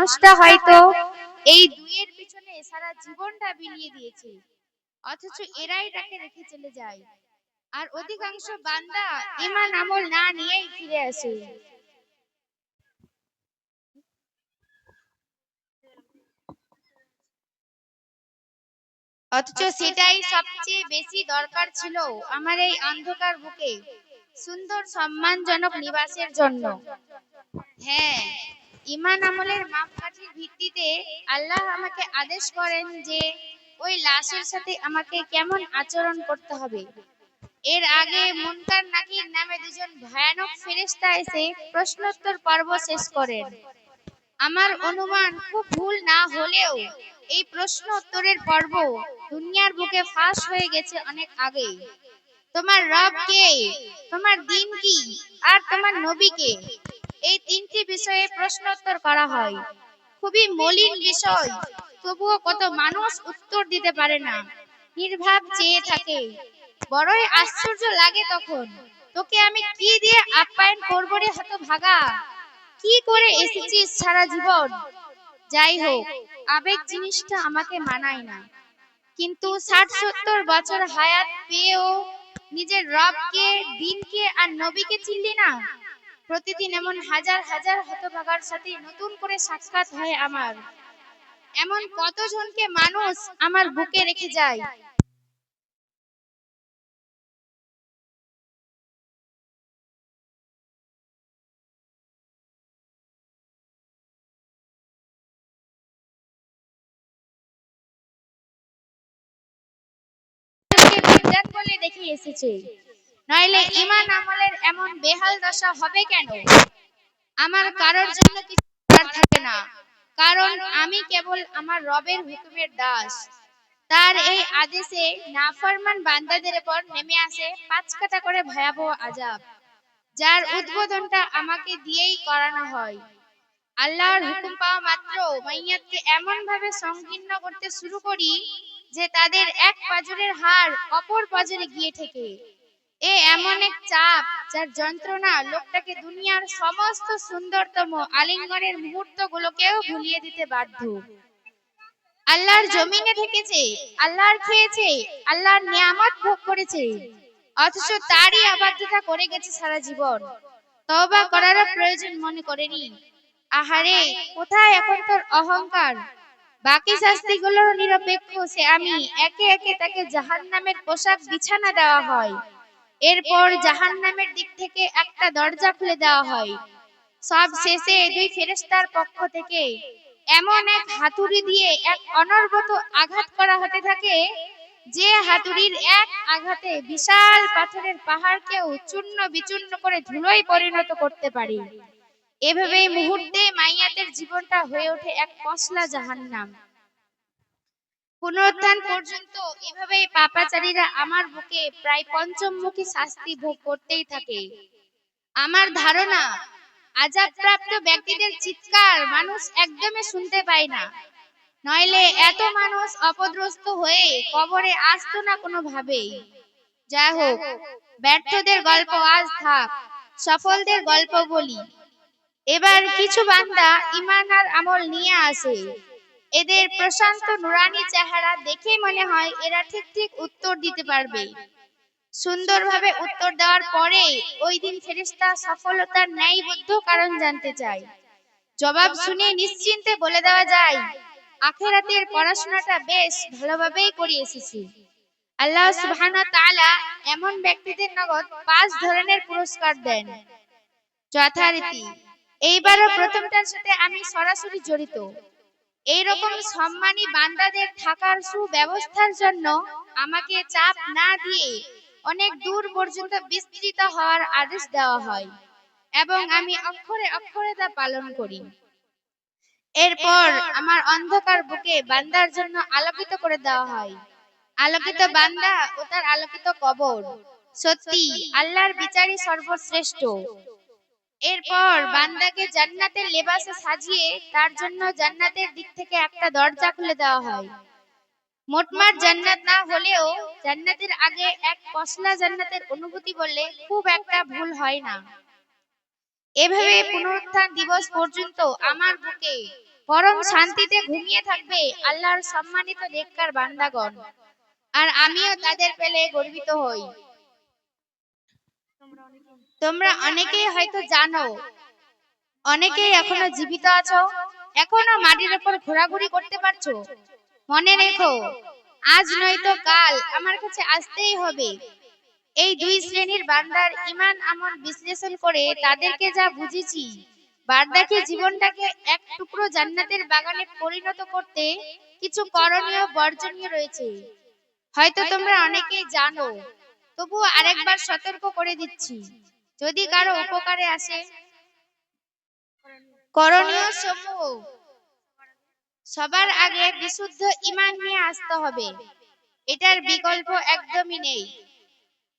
মানুষটা হয়তো এই দুইয়ের পিছনে সারা জীবনটা বিলিয়ে দিয়েছে। অথচ এরাই তাকে রেখে চলে যায়। আর অধিকাংশ বান্দা ইমান আমল না নিয়েই ফিরে আসে। অথচ সেটাই সবচেয়ে বেশি দরকার ছিল আমার এই অন্ধকার বুকে। সুন্দর সম্মানজনক নিবাসের জন্য। হ্যাঁ। ইমান আমলের মাপকাঠির ভিত্তিতে আল্লাহ আমাকে আদেশ করেন যে ওই লাশের সাথে আমাকে কেমন আচরণ করতে হবে। এর আগে মুনকার নাকির নামে দুজন ভয়ানক ফেরেশতা এসে প্রশ্নোত্তর পর্ব শেষ করেন। আমার অনুমান খুব ভুল না হলেও এই প্রশ্ন উত্তরের পর্ব দুনিয়ার বুকে ফাঁস হয়ে গেছে অনেক আগেই। তোমার রব কে? তোমার দিন কি? আর তোমার নবী কে? এই তিনটি বিষয়ে প্রশ্নোত্তর করা হয়। খুবই মলিন বিষয়, তবুও কত মানুষ উত্তর দিতে পারে না। নির্ভাব চেয়ে থাকে। বড়ই আশ্চর্য লাগে তখন, তোকে আমি কি দিয়ে আপ্যায়ন করব রে হত ভাগা কি করে এসেছিস সারা জীবন? যাই হোক, আবেগ জিনিসটা আমাকে মানায় না। কিন্তু ষাট সত্তর বছর হায়াত পেয়েও নিজের রবকে, দিনকে আর নবীকে চিনলি না? প্রতিদিন এমন হাজার হাজার হতভাগার সাথে নতুন করে সাক্ষাৎ হয় আমার। এমন কতজনকে মানুষ আমার বুকে রেখে যায়? দেখে এসেছে। নইলে ইমান আমলের এমন বেহাল দশা হবে কেন? আমার কারোর জন্য কিছু করার থাকে না। কারণ আমি কেবল আমার রবের হুকুমের দাস। তার এই আদেশে নাফরমান বান্দাদের উপর নেমে আসে পাঁচ কাটা করে ভয়াবহ আজাব যার উদ্বোধনটা আমাকে দিয়েই করানো হয়। আল্লাহর হুকুম পাওয়া মাত্র মাইয়াতকে এমন ভাবে সংকীর্ণ করতে শুরু করি যে তাদের এক পাজরের হাড় অপর পাজরে গিয়ে ঠেকে। এ এমন এক চাপ যার যন্ত্রণা লোকটাকে দুনিয়ার সমস্ত সুন্দরতম আলিঙ্গনের মুহূর্তগুলোকেও ভুলিয়ে দিতে বাধ্য। আল্লাহর জমিনে থেকেছে, আল্লাহর খেয়েছে, আল্লাহর নিয়ামত ভোগ করেছে, অথচ তারই অবাধ্যতা করে গেছে সারা জীবন। তওবা করারও প্রয়োজন মনে করেনি। আহারে, কোথায় এখন তোর অহংকার? বাকি শাস্তি শাস্তিগুলোর নিরপেক্ষ সে আমি একে একে তাকে জাহান নামের পোশাক বিছানা দেওয়া হয়। এরপর জাহান্নামের দিক থেকে একটা দরজা খুলে দেওয়া হয়। সব শেষে দুই ফেরেস্তার পক্ষ থেকে এমন এক হাতুড়ি দিয়ে এক অনর্বত আঘাত করা হতে থাকে যে হাতুড়ির এক আঘাতে বিশাল পাথরের পাহাড়কেও চূর্ণ বিচূর্ণ করে ধুলোয় পরিণত করতে পারে। এভাবেই মুহূর্তে মাইয়াতের জীবনটা হয়ে ওঠে এক পশলা জাহান্নাম। পুনরুত্থান পর্যন্ত এভাবেই পাপাচারীরা আমার বুকে প্রায় পঞ্চম পঞ্চমমুখী শাস্তি ভোগ করতেই থাকে। আমার ধারণা, আজাবপ্রাপ্ত ব্যক্তিদের চিৎকার মানুষ একদমই শুনতে পায় না। নইলে এত মানুষ অপদ্রস্ত হয়ে কবরে আসতো না কোনোভাবেই। যাই হোক, ব্যর্থদের গল্প আজ থাক, সফলদের গল্প বলি। এবার কিছু বান্দা ইমান আর আমল নিয়ে আসে। এদের প্রশান্ত নুরানি চেহারা দেখে মনে হয় এরা ঠিক ঠিক উত্তর দিতে পারবে। সুন্দরভাবে উত্তর দেওয়ার পরে ওই দিন ফেরিস্তা সফলতার ন্যায়বদ্ধ কারণ জানতে চায়। জবাব শুনে নিশ্চিন্তে বলে দেওয়া যায়, আখেরাতের পড়াশোনাটা বেশ ভালোভাবেই করে এসেছি। আল্লাহ সুবহানাহু তাআলা এমন ব্যক্তিদের নগদ পাঁচ ধরনের পুরস্কার দেন। যথারীতি, এইবারও প্রথমটার সাথে আমি সরাসরি জড়িত। এইরকম সম্মানী বান্দাদের থাকার সুব্যবস্থার জন্য আমাকে চাপ না দিয়ে অনেক দূর পর্যন্ত বিস্তৃত হওয়ার আদেশ দেওয়া হয় এবং আমি অক্ষরে অক্ষরে তা পালন করি। এরপর আমার অন্ধকার বুকে বান্দার জন্য আলোকিত করে দেওয়া হয়। আলোকিত বান্দা ও তার আলোকিত কবর। সত্যি, আল্লাহর বিচারই সর্বশ্রেষ্ঠ। এরপর বান্দাকে জান্নাতের লেবাসে সাজিয়ে তার জন্য জান্নাতের দিক থেকে একটা দরজা খুলে দেওয়া হয়। মোটমাট জান্নাত না হলেও জান্নাতের আগে এক পশলা জান্নাতের অনুভূতি বললে খুব একটা ভুল হয় না। এভাবে পুনরুত্থান দিবস পর্যন্ত আমার বুকে পরম শান্তিতে ঘুমিয়ে থাকবে আল্লাহর সম্মানিত নেককার বান্দাগণ। আর আমিও তাদের পেলে গর্বিত হই। তোমরা অনেকেই হয়তো জানো। অনেকেই এখনও জীবিত আছো। এখনও মাটির উপর ঘোরাঘুরি করতে পারছ। মনে রেখো আজ নয়তো কাল আমার কাছে আসতেই হবে। এই দুই শ্রেণির বান্দার ইমান আমল বিশ্লেষণ করে তাদেরকে যা বুঝেছি। বার্দাকে জীবনটাকে এক টুকরো জান্নাতের বাগানে পরিণত করতে কিছু করণীয় বর্জনীয় রয়েছে। হয়তো তোমরা অনেকেই জানো তবুও আরেকবার সতর্ক করে দিচ্ছি। যদি কারও উপকারে আসে, করণীয় সমূহ সবার আগে বিশুদ্ধ ইমান নিয়ে আসতে হবে। এটার বিকল্প একদমই নেই।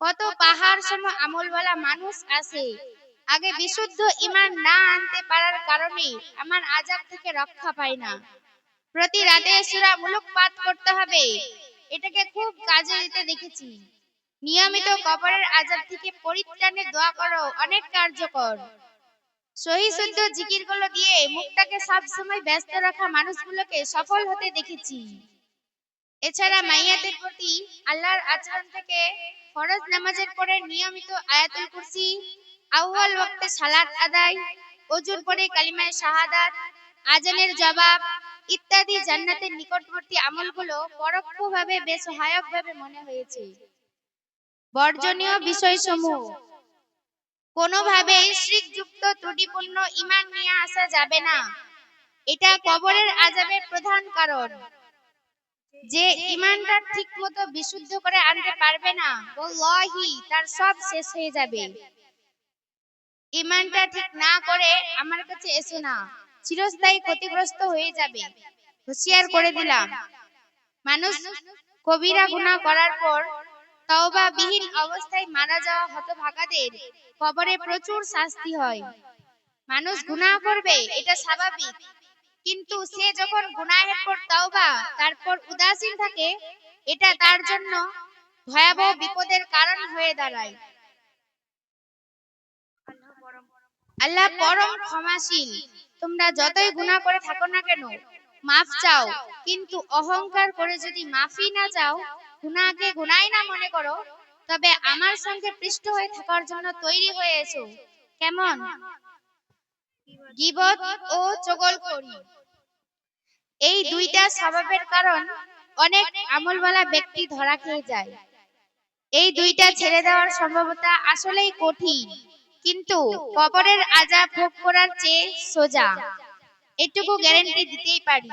কত পাহাড় সম আমলওয়ালা মানুষ আছে, আগে বিশুদ্ধ ইমান না আনতে পারার কারণে আমার আজাব থেকে রক্ষা পায় না। প্রতি রাতে সুরা মুলুক পাঠ করতে হবে। এটাকে খুব কাজে দিতে দেখেছি। নিয়মিত কবরের আজাব থেকে পরিত্রাণের দোয়া করো অনেক কার্যকর। সহি শুদ্ধ জিকিরগুলো দিয়ে মুখটাকে সব সময় ব্যস্ত রাখা মানুষগুলোকে সফল হতে দেখেছি। এছাড়া মাইয়াদের প্রতি আল্লাহর আচরণ থেকে ফরজ নামাজের পরে নিয়মিত আয়াতুল কুরসি আউয়াল ওয়াক্তে সালাত আদায় ওজুর পরে কালিমায়ে শাহাদাত আজানের জবাব ইত্যাদি জান্নাতের নিকটবর্তী আমলগুলো পরোক্ষভাবে বেশ সহায়কভাবে মনে হয়েছে। বর্জনীয় বিষয়সমূহ। কোনোভাবেই শিরকযুক্ত ত্রুটিপূর্ণ ঈমান নিয়ে আসা যাবে না। এটা কবরের আযাবের প্রধান কারণ। যে ঈমানটা ঠিকমতো বিশুদ্ধ করে আনতে পারবে না ওয়াল্লাহি তার সব শেষ হয়ে যাবে। ঈমানটা ঠিক না করে আমার কাছে এসো না। চিরস্থায়ী ক্ষতিগ্রস্ত হয়ে যাবে। হুঁশিয়ার করে দিলাম। মানুষ কবিরা গুনাহ করার পর তওবা বিহীন অবস্থায় মারা যাওয়া হতভাগাদের কবরে প্রচুর শাস্তি হয়। মানুষ গুনাহ করবে, এটা স্বাভাবিক। কিন্তু সে যখন গুনাহের পর তওবা, তারপর উদাসীন থাকে, এটা তার জন্য ভয়াবহ বিপদের কারণ হয়ে দাঁড়ায়। আল্লাহ পরম ক্ষমাশীল। তোমরা যতই গুনাহ করে থাকো না কেন, মাফ চাও। কিন্তু অহংকার করে যদি মাফি না চাও গুনাহকে গুনাই না মনে করো, তবে আমার সঙ্গে পৃষ্ঠ হয়ে থাকার জন্য তৈরি হয়ে এসো। কেমন? গিবত ও চগলখড়ি এই দুইটা স্বভাবের কারণ অনেক আমলওয়ালা ব্যক্তি ধরা খেয়ে যায়। এই দুইটা ছেড়ে দেওয়ার সম্ভবতা আসলেই কঠিন, কিন্তু কবরের আজাব ভোগ করার চেয়ে সোজা। এটুকু গ্যারান্টি দিতেই পারি।